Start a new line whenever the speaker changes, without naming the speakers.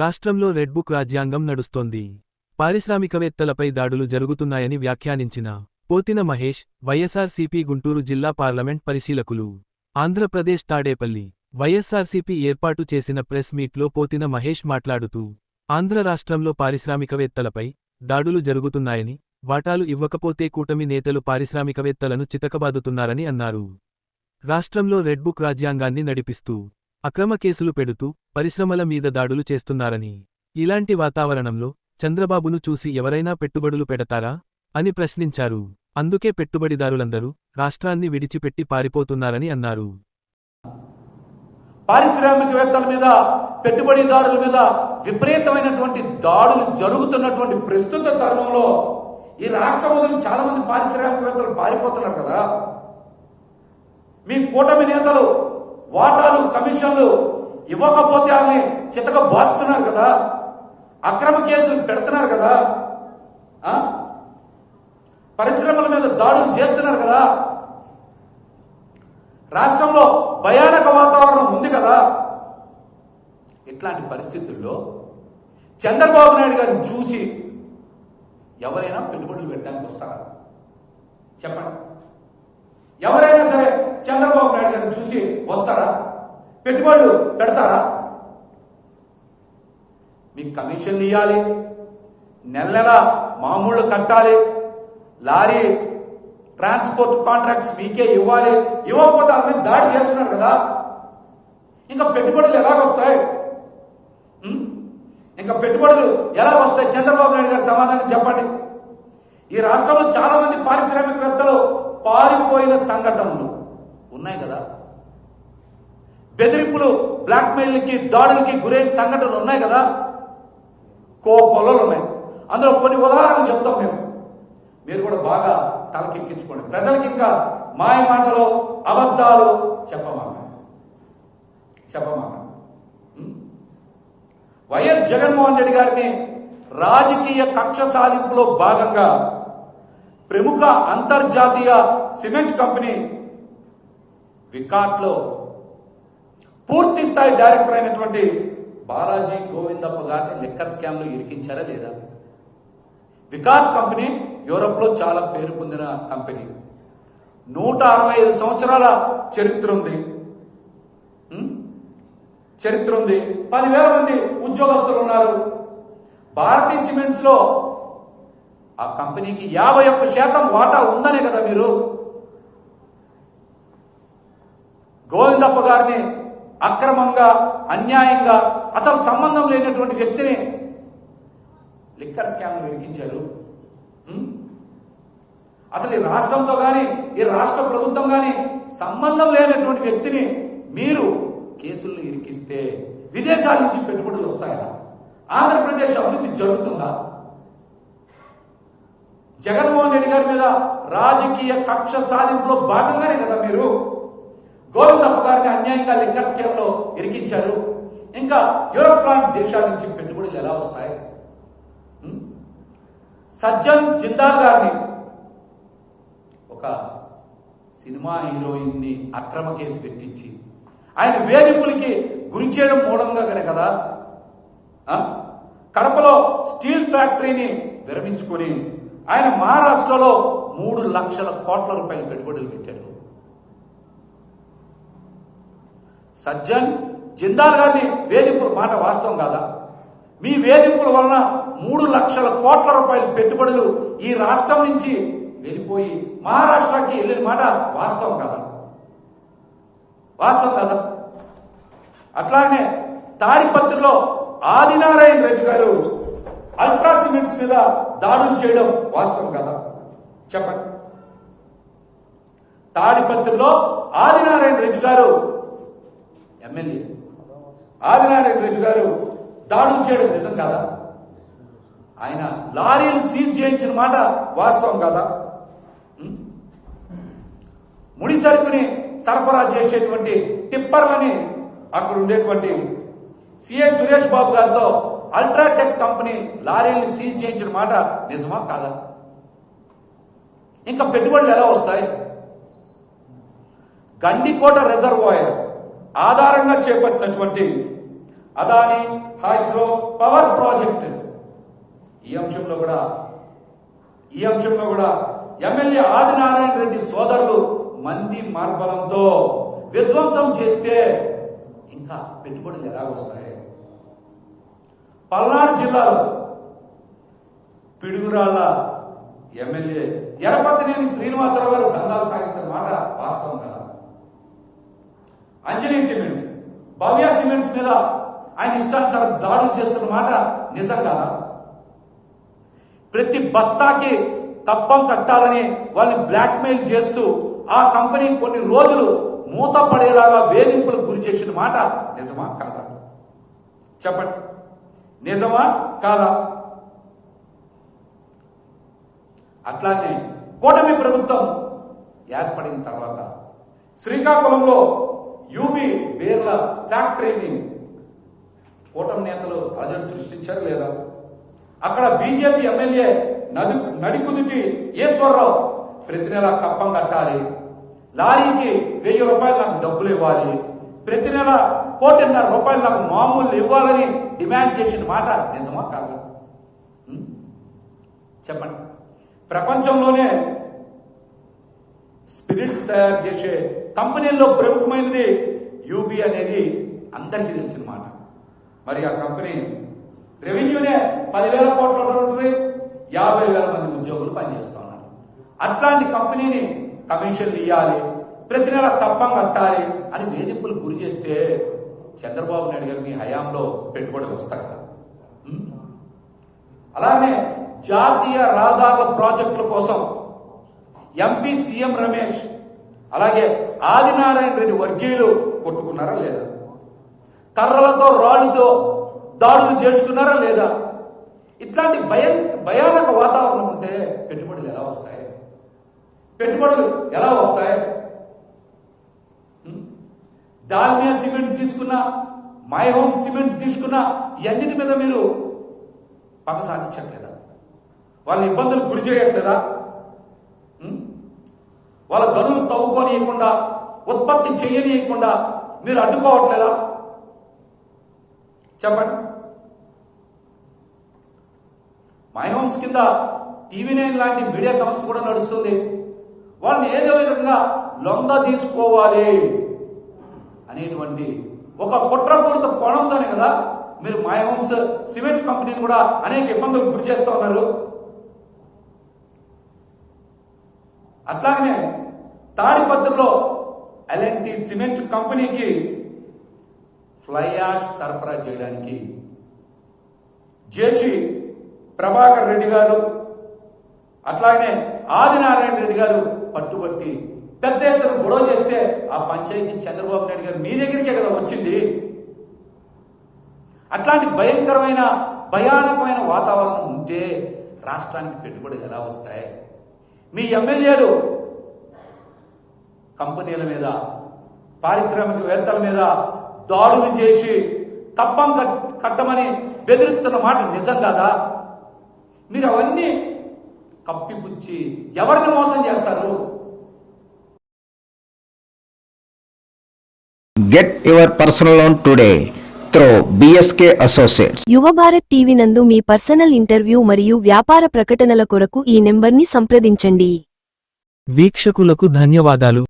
రాష్ట్రంలో రెడ్బుక్ రాజ్యాంగం నడుస్తోంది. పారిశ్రామికవేత్తలపై దాడులు జరుగుతున్నాయని వ్యాఖ్యానించిన పోతిన మహేష్ వైఎస్ఆర్సీపీ గుంటూరు జిల్లా పార్లమెంట్ పరిశీలకులు. ఆంధ్రప్రదేశ్ తాడేపల్లి వైఎస్ఆర్సీపీ ఏర్పాటు చేసిన ప్రెస్ మీట్లో పోతిన మహేష్ మాట్లాడుతూ ఆంధ్ర రాష్ట్రంలో పారిశ్రామికవేత్తలపై దాడులు జరుగుతున్నాయని వాటాలు ఇవ్వకపోతే కూటమి నేతలు పారిశ్రామికవేత్తలను చితకబాదుతున్నారని అన్నారు. రాష్ట్రంలో రెడ్బుక్ రాజ్యాంగాన్ని నడిపిస్తూ అక్రమ కేసులు పెడుతూ పరిశ్రమల మీద దాడులు చేస్తున్నారని. ఇలాంటి వాతావరణంలో చంద్రబాబును చూసి ఎవరైనా పెట్టుబడులు పెడతారా? అని ప్రశ్నించారు. అందుకే పెట్టుబడిదారులందరూ రాష్ట్రాన్ని విడిచిపెట్టి పారిపోతున్నారని అన్నారు.
పారిశ్రామికవేత్తల మీద పెట్టుబడిదారుల మీద విపరీతమైనటువంటి దాడులు జరుగుతున్నటువంటి ప్రస్తుత తరుణంలో ఈ రాష్ట్రం వదిలి చాలా మంది పారిశ్రామికవేత్తలు పారిపోతున్నారు కదా. మీ కూటమి నేతలు వాటాలు కమిషన్లు ఇవ్వకపోతే అని చితక బాతున్నారు కదా? అక్రమ కేసులు పెడుతున్నారు కదా? పరిశ్రమల మీద దాడులు చేస్తున్నారు కదా? రాష్ట్రంలో భయానక వాతావరణం ఉంది కదా? ఇట్లాంటి పరిస్థితుల్లో చంద్రబాబు నాయుడు గారిని చూసి ఎవరైనా పెట్టుబడులు పెట్టడానికి వస్తారా? చెప్పండి. ఎవరైనా సరే చంద్రబాబు నాయుడు గారిని చూసి వస్తారా? పెట్టుబడులు పెడతారా? మీకు కమిషన్లు ఇవ్వాలి నెల నెల మామూళ్ళు కట్టాలి లారీ ట్రాన్స్పోర్ట్ కాంట్రాక్ట్స్ మీకే ఇవ్వాలి ఇవ్వకపోతే వాళ్ళ మీద దాడి చేస్తున్నారు కదా. ఇంకా పెట్టుబడులు ఎలాగొస్తాయి ఇంకా పెట్టుబడులు ఎలా వస్తాయి? చంద్రబాబు నాయుడు గారు సమాధానం చెప్పండి. ఈ రాష్ట్రంలో చాలా మంది పారిశ్రామికవేత్తలు పారిపోయిన సంఘటనలు ఉన్నాయి కదా? బెదిరింపులు బ్లాక్మెయిల్కి దాడులకి గురైన సంఘటనలు ఉన్నాయి కదా? కో కొలలు ఉన్నాయి. అందులో కొన్ని ఉదాహరణలు చెప్తాం మేము. మీరు కూడా బాగా తలకెక్కించుకోండి. ప్రజలకి ఇంకా మాయ మాటలు అబద్ధాలు చెప్పమాక చెప్పమాక వైఎస్ జగన్మోహన్ రెడ్డి గారిని రాజకీయ కక్ష సాధింపులో భాగంగా ప్రముఖ అంతర్జాతీయ సిమెంట్ కంపెనీ వికాట్లో పూర్తి స్థాయి డైరెక్టర్ అయినటువంటి బాలాజీ గోవిందప్ప గారిని లిక్కర్ స్కామ్లో ఇరికించారా లేదా? వికాట్ కంపెనీ యూరోప్లో చాలా పేరు పొందిన కంపెనీ. నూట అరవై ఐదు సంవత్సరాల చరిత్ర ఉంది. చరిత్ర ఉంది. పదివేల మంది ఉద్యోగస్తులు ఉన్నారు. భారతీయ సిమెంట్స్లో ఆ కంపెనీకి యాభై ఒక్క శాతం వాటా ఉందనే కదా మీరు? గోవిందప్ప గారిని అక్రమంగా అన్యాయంగా అసలు సంబంధం లేనటువంటి వ్యక్తిని లిక్కర్ స్కామ్ ఇరికించారు అసలు ఈ రాష్ట్రంతో కానీ ఈ రాష్ట్ర ప్రభుత్వం కానీ సంబంధం లేనటువంటి వ్యక్తిని మీరు కేసులను ఇరికిస్తే విదేశాల నుంచి పెట్టుబడులు వస్తాయా? ఆంధ్రప్రదేశ్ అభివృద్ధి జరుగుతుందా? జగన్మోహన్ రెడ్డి గారి మీద రాజకీయ కక్ష సాధింపులో భాగంగానే కదా మీరు గోవిందప్ప గారిని అన్యాయంగా లిక్కర్ స్కేమ్లో ఇరికించారు. ఇంకా యూరోప్ లాంటి దేశాల నుంచి పెట్టుబడులు ఎలా వస్తాయి? సజ్జన్ జిందాల్ గారిని ఒక సినిమా హీరోయిన్ని అక్రమ కేసు పెట్టించి ఆయన వేధింపులకి గురి చేయడం మూలంగా కదా? కడపలో స్టీల్ ఫ్యాక్టరీని విరమించుకొని ఆయన మహారాష్ట్రలో మూడు లక్షల కోట్ల రూపాయల పెట్టుబడులు పెట్టారు. సజ్జన్ జిందాల్ గారిని వేధింపుల మాట వాస్తవం కాదా? మీ వేధింపుల వలన మూడు లక్షల కోట్ల రూపాయల పెట్టుబడులు ఈ రాష్ట్రం నుంచి వెళ్ళిపోయి మహారాష్ట్రకి వెళ్ళిన మాట వాస్తవం కదా? వాస్తవం కదా? అట్లానే తాడిపత్రిలో ఆదినారాయణ రెడ్డి గారు అల్ట్రా సిమెంట్స్ మీద దాడులు చేయడం వాస్తవం కదా? చెప్పండి. తాడిపత్రిలో ఆదినారాయణ రెడ్డి గారు ఎమ్మెల్యే. ఆదినారాయణ రెడ్డి గారు దాడులు చేయడం నిజం కదా? ఆయన లారీలు సీజ్ చేయించిన మాట వాస్తవం కదా? ముడి సరుకుని సరఫరా చేసేటువంటి టిప్పర్లని అక్కడ ఉండేటువంటి సిఎం సురేష్ బాబు గారితో అల్ట్రాటెక్ కంపెనీ లారీల్ని సీజ్ చేయించిన మాట నిజమా కాదా? ఇంకా పెట్టుబడులు ఎలా వస్తాయి? గండికోట రిజర్వాయర్ ఆధారంగా చేపట్టినటువంటి అదాని హైడ్రో పవర్ ప్రాజెక్ట్. ఈ అంశంలో కూడా ఈ అంశంలో కూడా ఎమ్మెల్యే ఆదినారాయణ రెడ్డి సోదరులు మంది మార్బలంతో విధ్వంసం చేస్తే ఇంకా పెట్టుబడులు ఎలా వస్తాయి? పల్నాడు జిల్లాలో పిడుగురాళ్ళ ఎమ్మెల్యే ఎరపతినేని శ్రీనివాసరావు గారు దందాలు సాగిస్తున్న మాట వాస్తవం కదా? అంజనీ సిమెంట్స్ భవ్య సిమెంట్స్ మీద ఆయన ఇష్టానుసారం దాడులు చేస్తున్న మాట నిజం కదా? ప్రతి బస్తాకి కప్పం కట్టాలని వాళ్ళని బ్లాక్మెయిల్ చేస్తూ ఆ కంపెనీ కొన్ని రోజులు మూతపడేలాగా వేధింపులకు గురి చేసిన మాట నిజమా కాదా? చెప్పండి. నిజమా కాదా? అట్లానే కూటమి ప్రభుత్వం ఏర్పడిన తర్వాత శ్రీకాకుళంలో యూబీ బేర్ల ఫ్యాక్టరీని కూటమి నేతలు అలజడి సృష్టించారు లేదా? అక్కడ బీజేపీ ఎమ్మెల్యే నది నడికుదుటి ఈశ్వరరావు ప్రతి నెల కప్పం కట్టాలి. లారీకి వెయ్యి రూపాయలు నాకు డబ్బులు ఇవ్వాలి. ప్రతి నెల కోటిన్నర రూపాయలు నాకు మామూలు ఇవ్వాలని డిమాండ్ చేసిన మాట నిజమా కాదా? చెప్పండి. ప్రపంచంలోనే స్పిరిట్స్ తయారు చేసే కంపెనీల్లో ప్రముఖమైనది యూబీ అనేది అందరికీ తెలిసిన మాట. మరి ఆ కంపెనీ రెవెన్యూనే పదివేల కోట్ల ఉంటుంది యాభై వేల మంది ఉద్యోగులు పనిచేస్తున్నారు అట్లాంటి కంపెనీని కమిషన్లు ఇవ్వాలి ప్రతి నెల తప్పం కట్టాలి అని వేధింపులు గురి చేస్తే చంద్రబాబు నాయుడు గారు మీ హయాంలో పెట్టుబడులు వస్తాయి. అలానే జాతీయ రహదారుల ప్రాజెక్టుల కోసం ఎంపీ సీఎం రమేష్ అలాగే ఆదినారాయణ రెడ్డి వర్గీయులు కొట్టుకున్నారా లేదా? కర్రలతో రాళ్ళతో దాడులు చేసుకున్నారా లేదా? ఇట్లాంటి భయం భయానక వాతావరణం ఉంటే పెట్టుబడులు ఎలా వస్తాయి? పెట్టుబడులు ఎలా వస్తాయి? దాల్మియా సిమెంట్స్ తీసుకున్నా మై హోమ్ సిమెంట్స్ తీసుకున్నా ఇవన్నిటి మీద మీరు పక్క సాధించట్లేదా? వాళ్ళ ఇబ్బందులు గురి చేయట్లేదా? వాళ్ళ గనులు తవ్వుకోనియకుండా ఉత్పత్తి చేయనీయకుండా మీరు అడ్డుకోవట్లేదా? చెప్పండి. మై హోమ్స్ కింద టీవీ నైన్ లాంటి మీడియా సంస్థ కూడా నడుస్తుంది. వాళ్ళని ఏదో విధంగా లొంగ తీసుకోవాలి అనేటువంటి ఒక కుట్రపూరిత కోణంతోనే కదా మీరు మై హోమ్స్ సిమెంట్ కంపెనీని కూడా అనేక ఇబ్బందులు గురి చేస్తూ ఉన్నారు. అట్లాగనే తాడిపత్రిలో ఎల్ఎన్టీ సిమెంట్ కంపెనీకి ఫ్లై యాష్ సరఫరా చేయడానికి జేసీ ప్రభాకర్ రెడ్డి గారు అట్లాగనే ఆదినారాయణ రెడ్డి గారు పట్టుబట్టి పెద్ద ఎత్తున గొడవ చేస్తే ఆ పంచాయతీ చంద్రబాబు నాయుడు గారు మీ దగ్గరికే కదా వచ్చింది. అట్లాంటి భయంకరమైన భయానకమైన వాతావరణం ఉంటే రాష్ట్రానికి పెట్టుబడులు ఎలా వస్తాయి? మీ ఎమ్మెల్యేలు కంపెనీల మీద పారిశ్రామికవేత్తల మీద దాడులు చేసి తప్పం కట్- కట్టమని బెదిరిస్తున్న మాట నిజం కాదా? మీరు అవన్నీ కప్పిపుచ్చి ఎవరిని మోసం చేస్తారు?
Get your personal loan today through BSK Associates.
యువ భారత్ టీవీ నందు మీ పర్సనల్ ఇంటర్వ్యూ మరియు వ్యాపార ప్రకటనల కొరకు ఈ నెంబర్ని సంప్రదించండి.
వీక్షకులకు ధన్యవాదాలు.